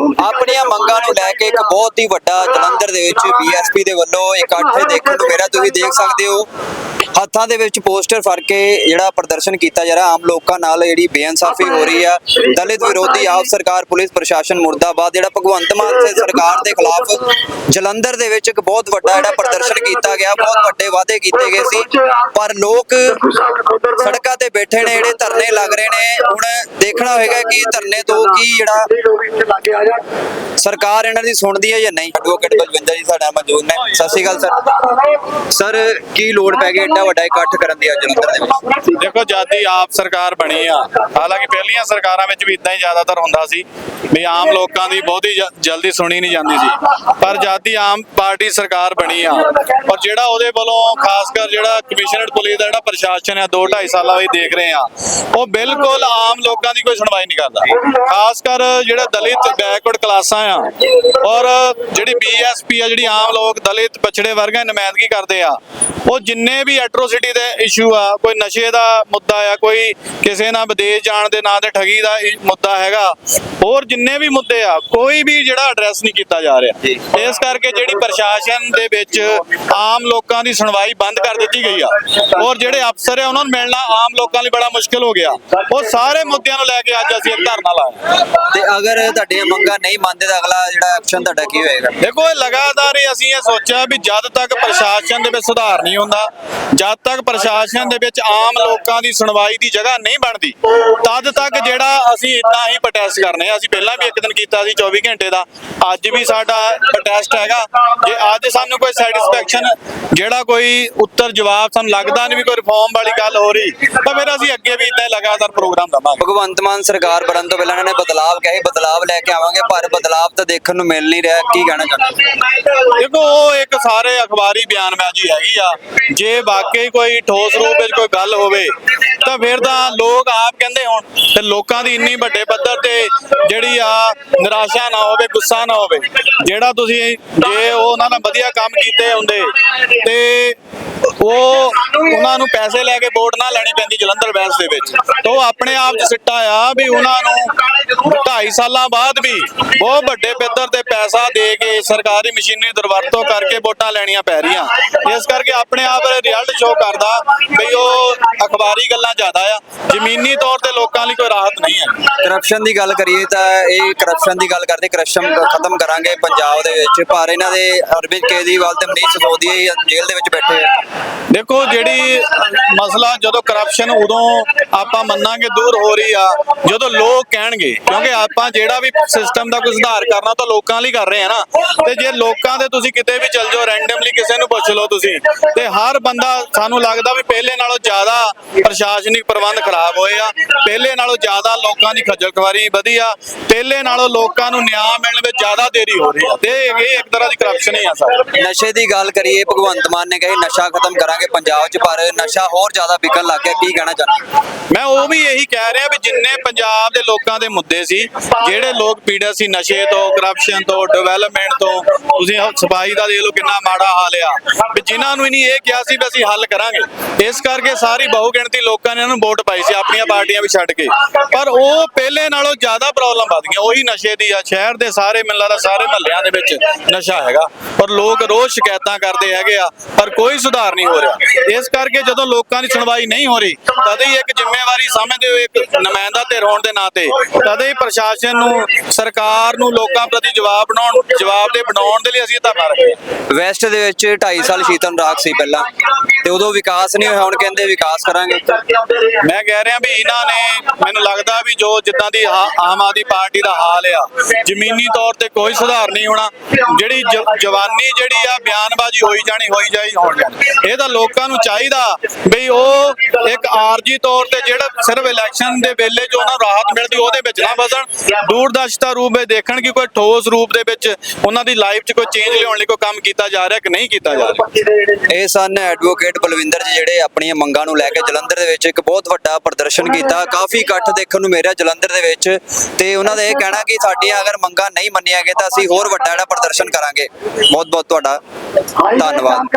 ਆਪਣੀਆਂ ਮੰਗਾਂ ਨੂੰ ਲੈ ਕੇ ਇੱਕ ਬਹੁਤ ਹੀ ਵੱਡਾ ਜਲੰਧਰ ਦੇ ਵਿੱਚ ਬੀਐਸਪੀ ਦੇ ਵੱਲੋਂ ਇਕੱਠ ਦੇਖਣ ਨੂੰ ਮੇਰਾ ਤੁਸੀਂ ਦੇਖ ਸਕਦੇ ਹੋ ਹੱਥਾਂ ਦੇ ਵਿੱਚ ਪੋਸਟਰ ਫੜ ਕੇ ਜਿਹੜਾ ਪ੍ਰਦਰਸ਼ਨ ਕੀਤਾ ਜਾ ਰਿਹਾ, ਆਮ ਲੋਕਾਂ ਨਾਲ ਜਿਹੜੀ ਬੇਇਨਸਾਫੀ ਹੋ ਰਹੀ ਆ। ਦਲਿਤ ਵਿਰੋਧੀ ਆਪ ਸਰਕਾਰ, ਪੁਲਿਸ ਪ੍ਰਸ਼ਾਸਨ ਮੁਰਦਾਬਾਦ, ਜਿਹੜਾ ਭਗਵੰਤ ਮਾਨ ਸਰਕਾਰ ਦੇ ਖਿਲਾਫ ਜਲੰਧਰ ਦੇ ਵਿੱਚ ਇੱਕ ਬਹੁਤ ਵੱਡਾ ਜਿਹੜਾ ਪ੍ਰਦਰਸ਼ਨ ਕੀਤਾ ਗਿਆ, ਬਹੁਤ ਵੱਡੇ ਵਾਅਦੇ ਕੀਤੇ ਗਏ ਸੀ। ਪਰ ਲੋਕ ਸੜਕਾਂ ਤੇ ਬੈਠੇ ਨੇ, ਜਿਹੜੇ ਧਰਨੇ ਲੱਗ ਰਹੇ ਨੇ, ਹੁਣ ਦੇਖਣਾ ਹੋਏਗਾ ਕਿ ਧਰਨੇ ਤੋਂ ਕੀ ਜਿਹੜਾ ਸਰਕਾਰ ਇਹਨਾਂ ਦੀ ਸੁਣਦੀ ਹੈ ਜਾਂ ਨਹੀਂ। ਐਡਵੋਕੇਟ ਬਲਵਿੰਦਰ ਜੀ, ਸਾਡਾ ਮੌਜੂਦ ਨੇ। ਸਤਿ ਸ਼੍ਰੀ ਅਕਾਲ, ਸਰ। ਸਰ, ਕੀ ਲੋੜ ਪੈ ਗਈ ਐਡਾ ਵੱਡਾ ਇਕੱਠ ਕਰਨ ਦੀ ਅੱਜ ਜਲੰਧਰ ਦੇ ਵਿੱਚ। ਦੇਖੋ ਜਾਦੀ ਆਪ ਸਰਕਾਰ ਬਣੀ ਆ। ਹਾਲਾਂਕਿ ਪਹਿਲੀਆਂ ਸਰਕਾਰਾਂ ਵਿੱਚ ਵੀ ਇਦਾਂ ਹੀ ਜ਼ਿਆਦਾਤਰ ਹੁੰਦਾ ਸੀ ਵੀ ਆਮ ਲੋਕਾਂ ਦੀ ਬਹੁਤੀ ਜਲਦੀ ਸੁਣੀ ਨਹੀਂ ਜਾਂਦੀ ਸੀ। ਪਰ ਜਾਦੀ ਆਮ ਪਾਰਟੀ ਸਰਕਾਰ ਬਣੀ ਆ। ਔਰ ਜਿਹੜਾ ਉਹਦੇ ਵੱਲੋਂ ਖਾਸ ਕਰ ਜਿਹੜਾ ਕਮਿਸ਼ਨਰਡ ਪੁਲਿਸ ਦਾ ਜਿਹੜਾ ਪ੍ਰਸ਼ਾਸਨ ਆ 2 2.5 ਸਾਲਾਂ ਤੋਂ ਦੇਖ ਰਹੇ ਆ, ਉਹ ਬਿਲਕੁਲ ਆਮ ਲੋਕਾਂ ਦੀ ਕੋਈ ਸੁਣਵਾਈ ਨਹੀਂ ਕਰਦਾ। ਖਾਸ ਕਰ ਜਿਹੜਾ ਦਲਿਤ ਬੈਕਵਰਡ ਕਲਾਸਾਂ ਆ, ਔਰ ਜਿਹੜੀ ਬੀਐਸਪੀ ਆ, ਜਿਹੜੀ ਆਮ ਲੋਕ ਦਲਿਤ ਪਛੜੇ ਵਰਗਾਂ ਦੀ ਨੁਮਾਇੰਦਗੀ ਕਰਦੇ ਆ, ਉਹ ਜਿੰਨੇ ਵੀ ਐਟਰੋਸਿਟੀ ਦੇ ਇਸ਼ੂ ਆ ਕੋਈ ਨਸ਼ੇ ਦਾ ਮੁੱਦਾ ਆ ਕੋਈ ਕਿਸੇ ਨਾਲ ਵਿਦੇਸ਼ ਜਾਣ ਦੇ ਨਾਂ ਤੇ ਠਗੀ ਦਾ ਮੁੱਦਾ ਹੈਗਾ ਹੋਰ ਜਿੰਨੇ ਵੀ ਮੁੱਦੇ ਆ ਕੋਈ ਵੀ ਜਿਹੜਾ ਐਡਰੈਸ ਨਹੀਂ ਕੀਤਾ ਜਾ ਰਿਹਾ। ਇਸ ਕਰਕੇ ਜਿਹੜੀ ਪ੍ਰਸ਼ਾਸਨ ਦੇ ਵਿੱਚ ਆਮ ਲੋਕਾਂ ਦੀ ਸੁਣਵਾਈ ਬੰਦ ਕਰ ਦਿੱਤੀ ਗਈ ਆ। ਔਰ ਜਿਹੜੇ ਅਫਸਰ ਆ ਉਹਨਾਂ ਨੂੰ ਮਿਲਣਾ ਆਮ ਲੋਕਾਂ ਲਈ ਬੜਾ ਮੁਸ਼ਕਲ ਹੋ ਗਿਆ। ਉਹ ਸਾਰੇ ਮੁੱਦਿਆਂ ਨੂੰ ਲੈ ਕੇ ਅੱਜ ਅਸੀਂ ਇੱਕ ਧਰਨਾ ਲਾਇਆ। ਤੇ ਅਗਰ ਤੁਹਾਡੀਆਂ ਮੰਗਾਂ ਨਹੀਂ ਮੰਨਦੇ ਤਾਂ ਅਗਲਾ ਜਿਹੜਾ ਐਕਸ਼ਨ ਤੁਹਾਡਾ ਕੀ ਹੋਏਗਾ? ਦੇਖੋ ਇਹ ਲਗਾਤਾਰ ਹੀ ਅਸੀਂ ਇਹ ਸੋਚਿਆ ਵੀ ਜਦ ਤੱਕ ਪ੍ਰਸ਼ਾਸਨ ਦੇ ਵਿੱਚ ਸੁਧਾਰ ਨਹੀਂ ਹੁੰਦਾ ਜਦ ਤੱਕ ਪ੍ਰਸ਼ਾਸਨ ਦੇ ਵਿੱਚ ਆਮ ਲੋਕਾਂ ਦੀ ਸੁਣਵਾਈ ਦੀ ਜਗ੍ਹਾ ਨਹੀਂ ਬਣਦੀ ਤਦ ਤੱਕ ਜਿਹੜਾ ਅਸੀਂ ਇਦਾਂ ਹੀ ਪ੍ਰੋਟੈਸਟ ਕਰਨੇ ਆ। ਅਸੀਂ ਪਹਿਲਾਂ ਵੀ ਇੱਕ ਦਿਨ ਕੀਤਾ ਸੀ 24 ਘੰਟੇ ਦਾ। ਅੱਜ ਵੀ ਸਾਡਾ ਪ੍ਰੋਟੈਸਟ ਹੈਗਾ। ਜੇ ਅੱਜ ਸਾਨੂੰ ਕੋਈ ਸੈਟੀਸਫੈਕਸ਼ਨ ਜਿਹੜਾ ਕੋਈ ਉੱਤਰ ਜਵਾਬ ਸਾਨੂੰ ਲੱਗਦਾ ਨਹੀਂ ਵੀ ਕੋਈ ਰਿਫਾਰਮ ਵਾਲੀ ਗੱਲ ਹੋ ਰਹੀ ਤਾਂ ਫਿਰ ਅਸੀਂ ਅੱਗੇ ਵੀ ਇਦਾਂ ਲਗਾਤਾਰ ਪ੍ਰੋਗਰਾਮ ਦਵਾਂਗੇ ਭਗਵੰਤ ਮਾਨ ਸਰਕਾਰ ਬਣਨ ਤੋਂ ਪਹਿਲਾਂ ਇਹਨਾਂ ਨੇ ਬਦਲਾਵ ਕਹੇ ਬਦਲਾਵ ਲੈ ਕੇ ਆਵਾਂਗੇ ਪਰ ਬਦਲਾਵ ਤਾਂ ਦੇਖਣ ਨੂੰ ਮਿਲ ਨਹੀਂ ਰਿਹਾ। ਕੀ ਕਹਿਣਾ ਚਾਹੁੰਦੇ ਦੇਖੋ ਉਹ ਇੱਕ ਸਾਰੇ ਅਖਬਾਰੀ ਬਿਆਨਬਾਜ਼ੀ ਹੈਗੀ ਆ। ਜੇ ਵਾਕਈ ਕੋਈ ਠੋਸ ਰੂਪ ਵਿੱਚ ਕੋਈ ਗੱਲ ਹੋਵੇ, ਤਾਂ ਫਿਰ ਤਾਂ ਲੋਕ ਆਪ ਕਹਿੰਦੇ ਹੋਣ, ਤੇ ਲੋਕਾਂ ਦੀ ਇੰਨੀ ਵੱਡੇ ਪੱਧਰ ਤੇ ਜਿਹੜੀ ਆ ਨਿਰਾਸ਼ਾ ਨਾ ਹੋਵੇ, ਗੁੱਸਾ ਨਾ ਹੋਵੇ, ਜਿਹੜਾ ਤੁਸੀਂ ਜੇ ਉਹ ਉਹਨਾਂ ਨੇ ਵਧੀਆ ਕੰਮ ਕੀਤੇ ਹੁੰਦੇ, ਤੇ ਉਹ ਉਹਨਾਂ ਨੂੰ ਪੈਸੇ ਲੈ ਕੇ ਵੋਟ ਨਾ ਲੈਣੀ ਪੈਂਦੀ ਜਲੰਧਰ ਵੈਸ ਦੇ ਵਿੱਚ, ਤਾਂ ਉਹ ਆਪਣੇ ਆਪ 'ਚ ਸਿੱਟਾ ਆ ਵੀ ਉਹਨਾਂ ਨੂੰ 2.5 ਸਾਲਾਂ ਬਾਅਦ ਵੀ ਬਹੁਤ ਵੱਡੇ ਪੱਧਰ ਤੇ ਪੈਸਾ ਦੇ ਕੇ ਸਰਕਾਰੀ ਮਸ਼ੀਨਰੀ ਦੁਰਵਰਤੋਂ ਕਰਕੇ ਵੋਟਾਂ ਲੈਣੀਆਂ ਪੈ ਰਹੀਆਂ। ਇਸ ਕਰਕੇ ਆਪਣੇ ਆਪ ਰਿਜ਼ਲਟ ਸ਼ੋ ਕਰਦਾ ਵੀ ਉਹ ਅਖਬਾਰੀ ਗੱਲਾਂ ਜ਼ਿਆਦਾ ਆ। ਜ਼ਮੀਨੀ ਤੌਰ ਤੇ ਲੋਕਾਂ ਲਈ ਕੋਈ ਰਾਹਤ ਨਹੀਂ ਹੈ। ਕਰਪਸ਼ਨ ਦੀ ਗੱਲ ਕਰੀਏ ਤਾਂ ਇਹ ਕਰਪਸ਼ਨ ਦੀ ਗੱਲ ਕਰਦੇ ਕਰਪਸ਼ਨ ਖਤਮ ਕਰਾਂਗੇ ਪੰਜਾਬ ਦੇ ਵਿੱਚ। ਪਰ ਇਹਨਾਂ ਦੇ ਅਰਵਿੰਦ ਕੇਜਰੀਵਾਲ ਤੇ ਮਨੀਸ਼ ਸਿਸੋਦੀਆ ਜੇਲ੍ਹ ਦੇ ਵਿੱਚ ਬੈਠੇ ਦੇਖੋ ਜਿਹੜੀ ਮਸਲਾ ਜਦੋਂ ਕਰਪਸ਼ਨ ਉਦੋਂ ਆਪਾਂ ਮੰਨਾਂਗੇ ਦੂਰ ਹੋ ਰਹੀ ਆ ਜਦੋਂ ਲੋਕ ਕਹਿਣਗੇ ਕਿਉਂਕਿ ਆਪਾਂ ਜਿਹੜਾ ਵੀ ਸਿਸਟਮ ਦਾ ਕੋਈ ਸੁਧਾਰ ਕਰਨਾ ਤਾਂ ਲੋਕਾਂ ਲਈ ਕਰ ਰਹੇ ਆ ਨਾ। ਤੇ ਜੇ ਲੋਕਾਂ ਦੇ ਤੁਸੀਂ ਕਿਤੇ ਵੀ ਚੱਲ ਜਾਓ ਰੈਂਡਮਲੀ ਕਿਸੇ ਨੂੰ ਪੁੱਛ ਲਓ ਤੁਸੀਂ ਤੇ ਹਰ ਬੰਦਾ ਸਾਨੂੰ ਲੱਗਦਾ ਵੀ ਪਹਿਲੇ ਨਾਲੋਂ ਜ਼ਿਆਦਾ ਪ੍ਰਸ਼ਾਸਨਿਕ ਪ੍ਰਬੰਧ ਖਰਾਬ ਹੋਏ ਆ। ਪਹਿਲੇ ਨਾਲੋਂ ਜ਼ਿਆਦਾ ਲੋਕਾਂ ਦੀ ਖੱਜਲ ਖਵਾਰੀ ਵਧੀ ਆ ਪਹਿਲੇ ਨਾਲੋਂ ਲੋਕਾਂ ਨੂੰ ਨਿਆਂ ਮਿਲਣ ਵਿੱਚ ਜ਼ਿਆਦਾ ਦੇਰੀ ਹੋ ਰਹੀ ਆ। ਤੇ ਇਹ ਇੱਕ ਤਰ੍ਹਾਂ ਦੀ ਕਰਪਸ਼ਨ ਹੀ ਆ ਸਰ। ਨਸ਼ੇ ਦੀ ਗੱਲ ਕਰੀਏ ਭਗਵੰਤ ਮਾਨ ਨੇ ਕਹੇ ਨਸ਼ਾ ਖਤਮ ਕਰਾਂਗੇ ਪੰਜਾਬ 'ਚ ਪਰ ਨਸ਼ਾ ਹੋਰ ਜ਼ਿਆਦਾ ਵਿਕਣ ਲੱਗ ਗਿਆ। ਕੀ ਕਹਿਣਾ ਚਾਹੁੰਦੇ? ਮੈਂ ਉਹ ਵੀ ਇਹੀ ਕਹਿ ਰਿਹਾ ਵੀ ਜਿੰਨੇ ਪੰਜਾਬ ਦੇ ਲੋਕਾਂ ਦੇ ਮੁੱਦੇ ਸੀ, ਜਿਹੜੇ ਲੋਕ ਪੀੜਤ ਸੀ ਨਸ਼ੇ ਤੋਂ ਕਰਪਸ਼ਨ ਤੋਂ ਡਿਵੈਲਪਮੈਂਟ ਤੋਂ, ਤੁਸੀਂ ਸਫ਼ਾਈ ਦਾ ਦੇਖ ਲਓ ਕਿੰਨਾ ਮਾੜਾ ਹਾਲ ਆ। ਵੀ ਜਿਨ੍ਹਾਂ ਨੂੰ ਨਹੀਂ ਇਹ ਕਿਹਾ ਸੀ ਵੀ ਅਸੀਂ ਹੱਲ ਕਰਾਂਗੇ। ਇਸ ਕਰਕੇ ਸਾਰੀ ਬਹੁ ਲੋਕਾਂ ਨੇ ਇਹਨਾਂ ਨੂੰ ਵੋਟ ਪਾਈ ਸੀ, ਆਪਣੀਆਂ ਪਾਰਟੀਆਂ ਵੀ ਛੱਡ ਕੇ। ਪਰ ਉਹ ਪਹਿਲੇ ਨਾਲੋਂ ਜ਼ਿਆਦਾ ਪ੍ਰੋਬਲਮ ਵਧ ਗਈਆਂ ਉਹੀ ਨਸ਼ੇ ਦੀ ਆ, ਸ਼ਹਿਰ ਦੇ ਸਾਰੇ, ਮੈਨੂੰ ਲੱਗਦਾ ਸਾਰੇ ਮਹੱਲਿਆਂ ਦੇ ਵਿੱਚ ਨਸ਼ਾ ਹੈਗਾ। ਪਰ ਲੋਕ ਰੋਜ਼ ਸ਼ਿਕਾਇਤਾਂ ਕਰਦੇ ਹੈਗੇ ਆ, ਪਰ ਕੋਈ ਸੁਧਾਰ ਨਹੀਂ ਹੋ ਰਿਹਾ। ਇਸ ਕਰਕੇ ਜਦੋਂ ਲੋਕਾਂ ਦੀ ਸੁਣਵਾਈ ਨਹੀਂ ਹੋ ਰਹੀ, ਤਦ ਹੀ ਇੱਕ ਜ਼ਿੰਮੇਵਾਰੀ ਸਮਝਦੇ ਹੋ ਇੱਕ ਨੁਮਾਇੰਦਾ ਧਿਰ ਹੋਣ ਦੇ ਨਾਤੇ ਤਦ ਹੀ ਪ੍ਰਸ਼ਾਸਨ ਨੂੰ ਸਰਕਾਰ ਨੂੰ ਲੋਕਾਂ ਪ੍ਰਤੀ ਜਵਾਬ ਬਣਾਉਣ ਜਵਾਬ ਦੇ ਬਣਾਉਣ ਦੇ ਲਈ ਅਸੀਂ ਧਰਨਾ ਰੱਖਿਆ। ਵੈਸਟ ਦੇ ਵਿੱਚ 2.5 ਸਾਲ ਸ਼ੀਤਲ ਰਾਗ ਸੀ ਪਹਿਲਾਂ। ਤੇ ਉਦੋਂ ਵਿਕਾਸ ਨਹੀਂ ਹੋਇਆ ਹੁਣ ਕਹਿੰਦੇ ਵਿਕਾਸ ਕਰਾਂਗੇ ਮੈਂ ਕਹਿ ਰਿਹਾ ਵੀ ਇਹਨਾਂ ਨੇ ਮੈਨੂੰ ਲੱਗਦਾ ਵੀ ਜੋ ਜਿੱਦਾਂ ਦੀ ਆਮ ਆਦਮੀ ਪਾਰਟੀ ਦਾ ਹਾਲ ਆ ਜ਼ਮੀਨੀ ਤੌਰ ਤੇ ਕੋਈ ਸੁਧਾਰ ਨਹੀਂ ਹੋਣਾ। ਜਿਹੜੀ ਜਵਾਨੀ ਜਿਹੜੀ ਆ ਬਿਆਨਬਾਜ਼ੀ ਹੋਈ ਜਾਣੀ ਹੋਈ ਜਾਈ ਹੋਣ ਜਾਣੀ। ਇਹ ਤਾਂ ਲੋਕਾਂ ਨੂੰ ਚਾਹੀਦਾ ਵੀ ਉਹ ਇੱਕ ਆਰਜੀ ਤੌਰ ਤੇ ਜਿਹੜਾ ਸਿਰਫ ਇਲੈਕਸ਼ਨ ਦੇ ਵੇਲੇ ਜੋ ਉਹਨਾਂ ਰਾਹਤ ਮਿਲਦੀ ਉਹਦੇ ਵਿੱਚ ਨਾ ਫਸਣ ਦੂਰਦਰਸ਼ਤਾ ਰੂਪ ਵਿੱਚ ਦੇਖਣ ਕਿ ਕੋਈ ਠੋਸ ਰੂਪ ਦੇ ਵਿੱਚ ਉਹਨਾਂ ਦੀ ਲਾਈਫ 'ਚ ਕੋਈ ਚੇਂਜ ਲਿਆਉਣ ਲਈ ਕੋਈ ਕੰਮ ਕੀਤਾ ਜਾ ਰਿਹਾ ਕਿ ਨਹੀਂ ਕੀਤਾ ਜਾ ਰਿਹਾ? ਇਹ ਸਨ ਐਡਵੋਕੇਟ ਬਲਵਿੰਦਰ ਜੀ ਜਿਹੜੇ ਆਪਣੀਆਂ ਮੰਗਾਂ ਨੂੰ ਲੈ ਕੇ ਜਲੰਧਰ ਦੇ ਵਿੱਚ ਇੱਕ ਬਹੁਤ ਵੱਡਾ ਪ੍ਰਦਰਸ਼ਨ ਕੀਤਾ ਕਾਫੀ ਇਕੱਠ ਦੇਖਣ ਨੂੰ ਮੇਰਾ ਜਲੰਧਰ ਦੇ ਵਿੱਚ ਤੇ ਉਹਨਾਂ ਦਾ ਇਹ ਕਹਿਣਾ ਕਿ ਸਾਡੀਆਂ ਅਗਰ ਮੰਗਾਂ ਨਹੀਂ ਮੰਨੀਆਂ ਗਏ ਤਾਂ ਅਸੀਂ ਹੋਰ ਵੱਡਾ ਜਿਹੜਾ ਪ੍ਰਦਰਸ਼ਨ ਕਰਾਂਗੇ। ਬਹੁਤ ਬਹੁਤ ਤੁਹਾਡਾ ਧੰਨਵਾਦ।